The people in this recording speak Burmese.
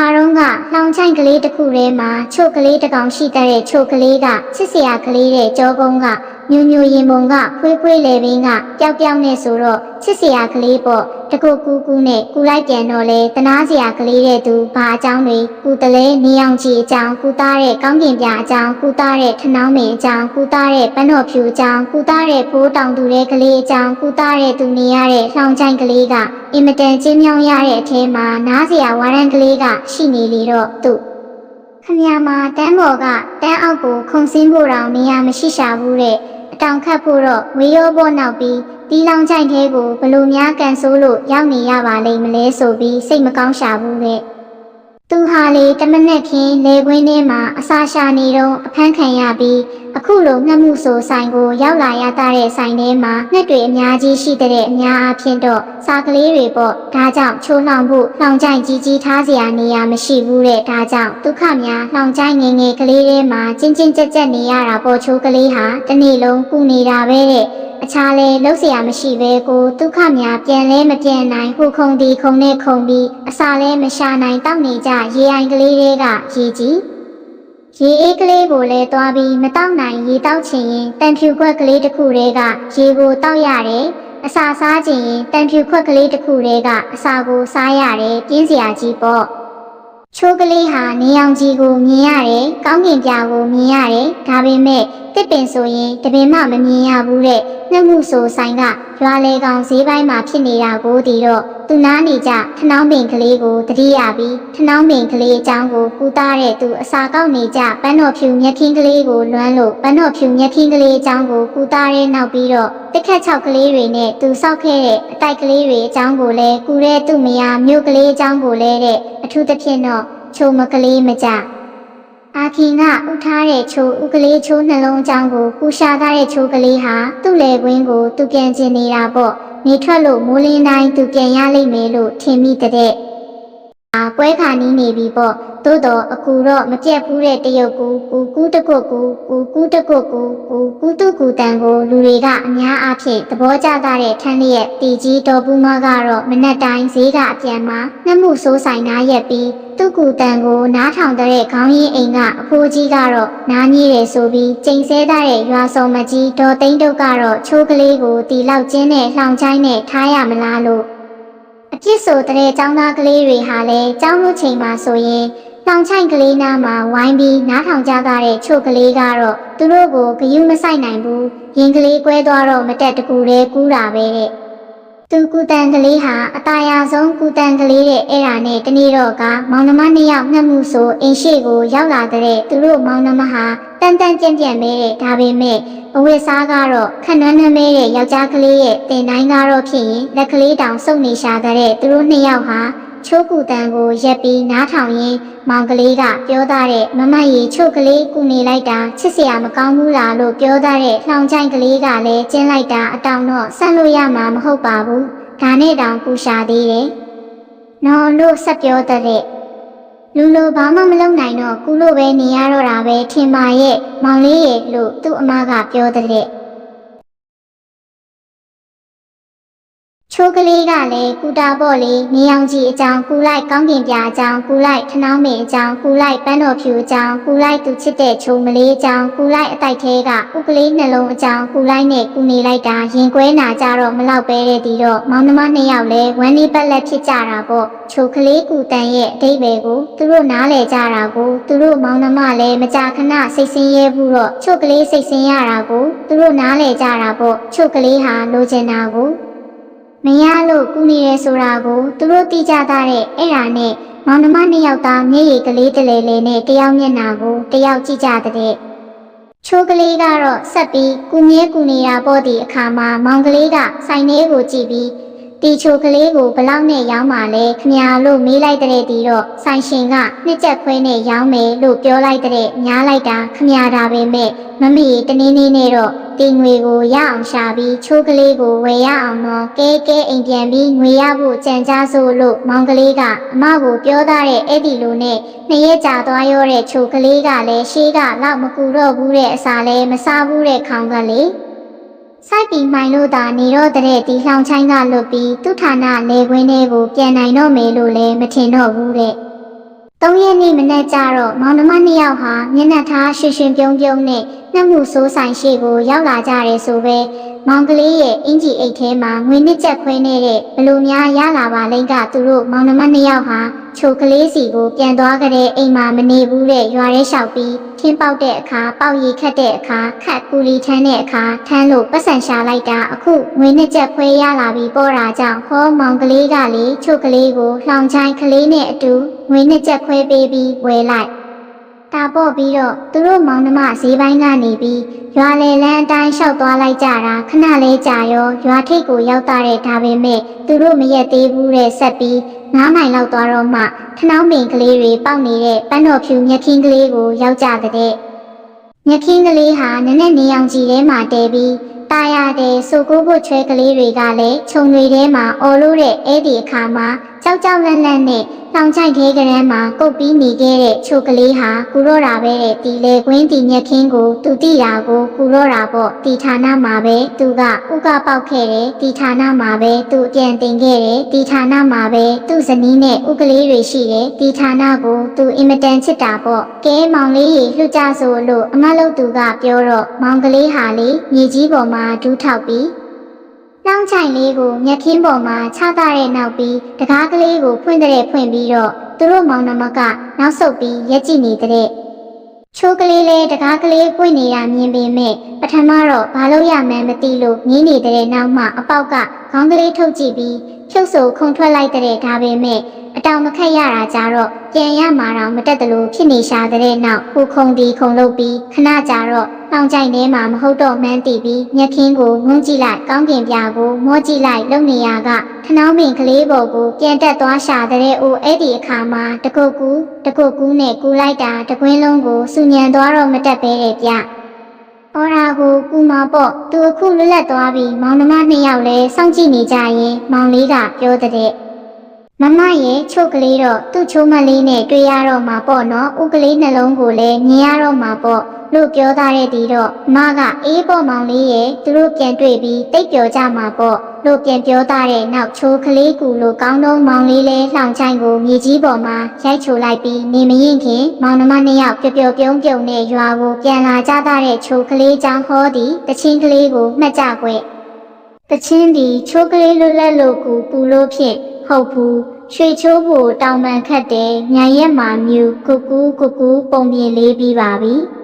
ခါတုန်းကလောင်ချိုင်ကလေးတစ်ခုထဲမှာချို့ကလေးတစ်ကောင်ရှိတဲ့ချို့ကလေးကချစ်စရာကလေးတဲ့ကြောကုန်းက ညူညူရင်ပုံကဖွေးဖွေးလေပင်ကပျောက်ပျောက်နဲ့ဆိုတော့ချစ်စရာကလေးပေါ့တကူကူကူနဲ့ကူလိုက်ပြန်တော့လေတနာစရာကလေးတဲ့သူဘာအကြောင်းတွေကူတလဲနေအောင်ကြည့်အကြောင်းကူသားတဲ့ကောင်းကင်ပြအကြောင်းကူသားတဲ့ထနောင်းမင်အကြောင်းကူသားတဲ့ပန်းတော်ဖြူအကြောင်းကူသားတဲ့ဖိုးတောင်သူတဲ့ကလေးအကြောင်းကူသားတဲ့သူနေရတဲ့လောင်ချိုင်ကလေးကအင်မတန်ကျင်းမြောင်းရတဲ့အထဲမှာနားစရာဝါရန်ကလေးကရှိနေလေတော့သူ့ခမရမှာတန်းပေါ်ကတန်းအောက်ကိုခုံစင်းဖို့တောင်နေရာမရှိရှာဘူးတဲ့ အတောင်ခတ်ဖို့တော့ဝေရောပေါ်နောက်ပြီးတီလောင်ချိုင်သေးကိုဘလို့များကန်ဆိုးလို့ရောက်နေရပါလိမ့်မလဲဆိုပြီးစိတ်မကောင်းရှာဘူးတဲ့ သူဟာလေတမနဲ့ဖြင်းလေကွင်းထဲမှာအစာရှာနေတော့အဖမ်းခံရပြီးအခုလိုငှက်မှုဆိုဆိုင်ကိုရောက်လာရတဲ့ဆိုင်ထဲမှာငှက်တွေအများကြီးရှိတဲ့အများအားဖြင့်တော့စာကလေးတွေပေါ့ဒါကြောင့်ချိုးလောင်ဖို့လောင်ချိုင်ကြီးကြီးထားစရာနေရာမရှိဘူးတဲ့ဒါကြောင့်ဒုက္ခများလောင်ချိုင်ငယ်ငယ်ကလေးတွေမှာကျင်းချင်းကြက်ကြက်နေရတာပေါ့ချိုးကလေးဟာတစ်နေ့လုံးကုနေတာပဲတဲ့ အခြားလဲလှုပ်เสียမရှိပဲကိုဒုက္ခများပြန်လဲမပြန်နိုင်ဟိုခုံဒီခုံနဲ့ခုံပြီးအစာလဲမရှာနိုင်တောက်နေကြရေအိုင်ကလေးတွေကရေကြီး ရေအေးကလေးကိုလည်းသွားပြီးမတောက်နိုင်ရေတောက်ချင်ရင်တန်ဖြူခွက်ကလေးတစ်ခုတည်းကရေကိုတောက်ရတယ်။အစာစားချင်ရင်တန်ဖြူခွက်ကလေးတစ်ခုတည်းကအစာကိုစားရတယ်ပြင်းစရာကြီးပေါ့။ ချိုးကလေးဟာနေအောင်ကြီးကိုမြင်ရတယ်။ကောင်းကင်ပြာကိုမြင်ရတယ်။ဒါပေမဲ့တစ်ပင်ဆိုရင်တပင်မှမမြင်ရဘူးတဲ့။နှက်မှုဆိုဆိုင်ကရွာလေကောင်ဈေးပိုင်းမှာဖြစ်နေတာကိုဒီတော့သူနားနေကြထနောင်းပင်ကလေးကိုတတိယပြီးထနောင်းပင်ကလေးအကြောင်းကိုကူသားတဲ့သူအစာကောက်နေကြပန်းတော်ဖြူမျက်ခင်းကလေးကိုလွမ်းလို့ပန်းတော်ဖြူမျက်ခင်းကလေးအကြောင်းကိုကူသားတဲ့နောက်ပြီးတော့ တစ်ခက်ချောက်ကလေးတွေနဲ့သူစောက်ခဲ့တဲ့အတိုက်ကလေးတွေအကြောင်းကိုလည်းကူတဲ့သူ့မယားမြို့ကလေးအကြောင်းကိုလည်းတဲ့အထူးသဖြင့်တော့ချုံမကလေးမကြအာခင်ကဥထားတဲ့ချိုးဥကလေးချိုးနှလုံးအကြောင်းကိုပူရှာထားတဲ့ချိုးကလေးဟာသူ့လေကွင်းကိုသူပြန်ကျင်နေတာပေါ့နေထွက်လို့မိုးလင်းတိုင်းသူပြန်ရလိမ့်မယ်လို့ထင်မိတဲ့အာပွဲခါနီးနေပြီပေါ့ သို့တော့အကူတော့မပြတ်ဘူးတဲ့တရုတ်ကူကူကူတကုတ်ကူကူကူတကုတ်ကူကူကူတုကူတန်ကိုလူတွေကအများအားဖြင့်သဘောကျတဲ့ထန်းလျက်တီကြီးတော်ပူမကတော့မနက်တိုင်းဈေးကအပြန်မှာနှမှုစိုးဆိုင်နားရက်ပြီးသူ့ကူတန်ကိုနားထောင်တဲ့ခေါင်းရင်းအိမ်ကအဖိုးကြီးကတော့နားကြီးတယ်ဆိုပြီးချိန်ဆတဲ့ရွာစုံမကြီးဒေါ်သိန်းတို့ကတော့ချိုးကလေးကိုတီလောက်ကျင်းနဲ့လှောင်ချိုင်းနဲ့ထားရမလားလို့အပြစ်ဆိုတဲ့ចောင်းသားကလေးတွေဟာလည်းចောင်းမှုချိန်မှာဆိုရင် လောင်ချိုင်ကလေးနားမှာဝိုင်းပြီးနားထောင်ကြတဲ့ချို့ကလေးကတော့သူတို့ကိုဂယုမဆိုင်နိုင်ဘူးရင်ကလေးကွဲသွားတော့မတက်တကူတည်းကူးတာပဲတဲ့သူကူတန်ကလေးဟာအตาရဆုံးကူတန်ကလေးတဲ့အဲ့ဒါနဲ့တနေ့တော့ကမောင်နှမနှစ်ယောက်နှက်မှုဆိုအင်းရှိကိုရောက်လာတဲ့သူတို့မောင်နှမဟာတန်တန်ကြံ့ကြံ့ပဲတဲ့ဒါပေမဲ့အဝိစားကတော့ခဏနှမ်းမဲတဲ့ယောက်ျားကလေးရဲ့တင်တိုင်းကတော့ဖြစ်ရင်လက်ကလေးတောင်စုပ်နေရှာတဲ့သူတို့နှစ်ယောက်ဟာ ချိုးကူတန်ကိုရက်ပြီးနားထောင်ရင်းမောင်ကလေးကပြောသားတဲ့မမကြီးချို့ကလေးကူနေလိုက်တာချစ်စရာမကောင်းဘူးလားလို့ပြောသားတဲ့လှောင်ချိုင်ကလေးကလည်းကျင်းလိုက်တာအတောင်တော့ဆက်လို့ရမှာမဟုတ်ပါဘူးဒါနဲ့တောင်ကူရှာသေးတယ်နော်လို့ဆက်ပြောတဲ့လူလိုဘာမှမလုပ်နိုင်တော့ကူလို့ပဲနေရတော့တာပဲထင်ပါရဲ့မောင်လေးရဲ့လို့သူ့အမကပြောတဲ့ ချိုးကလေးကလည်းကူတာပေါ့လေနေအောင်ကြီးအကြောင်းကူလိုက်ကောင်းကင်ပြအကြောင်းကူလိုက်ထနောင်းမင်အကြောင်းကူလိုက်ပန်းတော်ဖြူအကြောင်းကူလိုက်သူချစ်တဲ့ချိုးမလေးအကြောင်းကူလိုက်အတိုက်သေးကဥကလေးနှလုံးအကြောင်းကူလိုက်နဲ့ကူနေလိုက်တာရင်ကွဲနာကြတော့မလောက်ပဲတဲ့ဒီတော့မောင်နှမနှစ်ယောက်လဲဝမ်းနေပက်လက်ဖြစ်ကြတာပေါ့ချိုးကလေးကူတန်ရဲ့အတိတ်ပဲကိုသူတို့နားလဲကြတာကိုသူတို့မောင်နှမလဲမကြာခဏစိတ်ဆင်းရဲဘူးတော့ချို့ကလေးစိတ်ဆင်းရတာကိုသူတို့နားလဲကြတာပေါ့ချို့ကလေးဟာလိုချင်တာကို မရလို့ကူနေရဲဆိုတာကိုသူတို့သိကြတဲ့အဲ့ဒါနဲ့မောင်နှမနှစ်ယောက်သားမျက်ရည်ကလေးတလဲလဲနဲ့တယောက်မျက်နှာကိုတယောက်ကြည့်ကြတဲ့ချိုးကလေးကတော့ဆက်ပြီးကူမြဲကူနေတာပေါ့ဒီအခါမှာမောင်ကလေးကစိုင်ထဲကိုကြည့်ပြီးတီချိုကလေးကိုဘလောက်နဲ့ရောင်းပါလဲခမညာလို့မေးလိုက်တဲ့တီတော့ဆိုင်ရှင်ကနှစ်ချက်ခွဲနဲ့ရောင်းမယ်လို့ပြောလိုက်တဲ့ညားလိုက်တာခမညာတာပဲမဲ့မမီတနည်းနည်းနဲ့တော့ တင်ငွေကိုရအောင်ရှာပြီးချိုးကလေးကိုဝယ်ရအောင်တော့ကဲကဲအိမ်ပြန်ပြီးငွေရဖို့ကြံကြားစို့လို့မောင်ကလေးကအမကိုပြောသားတဲ့အဲ့ဒီလိုနဲ့နှစ်ရက်ကြာသွားရောတဲ့ချိုကလေးကလည်းရှေးကလောက်မကူတော့ဘူးတဲ့အစာလဲမစားဘူးတဲ့ခေါင်းကလေးစိုက်ပြီးမှိုင်လို့သာနေတော့တဲ့ဒီလောင်ချိုင်းကလွတ်ပြီးသူ့ဌာနလေခွင်းထဲကိုပြန်နိုင်တော့မယ်လို့လည်းမထင်တော့ဘူးတဲ့သုံးရက်နေ့မနက်ကျတော့မောင်နှမနှစ်ယောက်ဟာမျက်နှာထားရွှင်ရွှင်ပြုံးပြုံးနဲ့နှက်မှုစိုးဆိုင်ရှိကိုရောက်လာကြတယ်ဆိုပဲမောင်ကလေးရဲ့အင်ဂျီအိတ်ထဲမှာငွေနှစ်ချက်ခွဲနေတဲ့ဘလူများရလာပါလိမ့်ကသူတို့မောင်နှမနှစ်ယောက်ဟာချိုကလေးစီကိုပြန်သွားကြတဲ့အိမ်မှာမနေဘူးတဲ့ရွာထဲလျှောက်ပြီးထင်းပေါက်တဲ့အခါပေါက်ရည်ခတ်တဲ့အခါခတ်ကူလီထမ်းတဲ့အခါထမ်းလို့ပတ်စံရှာလိုက်တာအခုငွေနှစ်ချက်ခွဲရလာပြီးပေါ်တာကြောင့်ဟောမောင်ကလေးကလေချိုကလေးကိုလှောင်ချိုင်းကလေးနဲ့အတူငွေနှစ်ချက်ခွဲပေးပြီးဝယ်လိုက် တာပေါ့ပြီးတော့သူတို့မောင်နှမဈေးပိုင်းကနေပြီးရွာလေလန်းအတိုင်းလျှောက်သွားလိုက်ကြတာခဏလေးကြာရောရွာထိပ်ကိုရောက်တာတဲ့ဒါပေမဲ့သူတို့မရက်သေးဘူးတဲ့ဆက်ပြီး9မိုင်လောက်သွားတော့မှထနောင်းပင်ကလေးတွေပေါက်နေတဲ့ပန်းတော်ဖြူမြက်ခင်းကလေးကိုရောက်ကြတဲ့မြက်ခင်းကလေးဟာနက်နက်နေအောင်ကြည့်ထဲမှာတဲပြီးตายရတဲ့စူကိုဖို့ချွဲကလေးတွေကလည်းခြုံတွေထဲမှာအော်လို့တဲ့အဲ့ဒီအခါမှာ ကြောက်ကြောက်လန့်လန့်နဲ့လောင်ချိုက်သေးကလေးမှာကုတ်ပြီးနေခဲ့တဲ့ချိုကလေးဟာကူတော့တာပဲတဲ့ဒီလေကွင်းဒီညက်ခင်းကိုသူတိတာကိုကူတော့တာပေါ့ဒီဌာနမှာပဲသူကဥကပေါက်ခဲ့တယ်ဒီဌာနမှာပဲသူအပြန်တင်ခဲ့တယ်ဒီဌာနမှာပဲသူ့ဇနီးနဲ့ဥကလေးတွေရှိတယ်ဒီဌာနကိုသူအင်မတန်ချစ်တာပေါ့ကဲမောင်လေးရေလှူကြဆိုလို့အမလို့သူကပြောတော့မောင်ကလေးဟာလေမြေကြီးပေါ်မှာဒူးထောက်ပြီး လောင်းချိုင်လေးကိုမျက်ခင်းပေါ်မှာချတာတဲ့နောက်ပြီးတကားကလေးကိုဖွင့်တဲ့ဖွင့်ပြီးတော့သူတို့မောင်နှမကနောက်ဆုတ်ပြီးရက်ကြည့်နေတဲ့ချိုးကလေးလေးတကားကလေးပွင့်နေတာမြင်ပေမဲ့ပထမတော့ဘာလို့ရမှန်းမသိလို့ငင်းနေတဲ့နောက်မှအပေါက်ကခေါင်းကလေးထုတ်ကြည့်ပြီးဖြုတ်ဆိုခုန်ထွက်လိုက်တဲ့ဒါပေမဲ့ အတောင်မခတ်ရတာကြတော့ပြန်ရမှာတော့မတက်တလို့ဖြစ်နေရှာတဲ့နောက်ဟူခုံဒီခုံလုပ်ပြီးခဏကြာတော့။နှောင်ကြိုင်ထဲမှာမဟုတ်တော့မှန်းတည်ပြီးမျက်ခင်းကိုငုံကြည့်လိုက်ကောင်းကင်ပြာကိုမောကြည့်လိုက်လုံနေရကထနောင်းပင်ကလေးပေါ်ကိုပြန်တက်သွားရှာတဲ့အိုအဲ့ဒီအခါမှာတကုတ်ကူးတကုတ်ကူးနဲ့ကူလိုက်တာတကွင်းလုံးကိုစူညံသွားတော့မတက်ပဲတဲ့ဗျ။အော်ရာကိုကူမပေါ့သူအခုလွတ်လပ်သွားပြီးမောင်နှမနှစ်ယောက်လဲစောင့်ကြည့်နေကြရင်မောင်လေးကပြောတဲ့ မမရဲ့ချို့ကလေးတော့သူ့ချိုးမလေးနဲ့တွေ့ရတော့မှာပေါ့နော်ဥကလေးနှလုံးကိုလည်းမြင်ရတော့မှာပေါ့လို့ပြောသားတဲ့ဒီတော့မကအေးပေါ်မောင်လေးရဲ့သူတို့ပြန်တွေ့ပြီးတိတ်ပျော်ကြမှာပေါ့လို့ပြန်ပြောသားတဲ့နောက်ချိုးကလေးကူလို့ကောင်းတော့မောင်လေးလဲလှောင်ချိုင်ကိုမြေကြီးပေါ်မှာရိုက်ချိုလိုက်ပြီးနေမရင်ခင်မောင်နှမနှစ်ယောက်ပျော်ပျော်ပြုံးပြုံနဲ့ရွာကိုပြန်လာကြသားတဲ့ချိုးကလေးချောင်းဟောသည်တချင်းကလေးကိုမှတ်ကြကွယ်တချင်းဒီချိုးကလေးလွတ်လပ်လို့ကူပူလို့ဖြင့် ဟုတ်ဘူးရွှေချိုးဖို့တောင်ပန်ခတ်တယ်ညာရက်မှာမြူကုကူးကုကူးပုံပြင်လေးပြီးပါပြီ။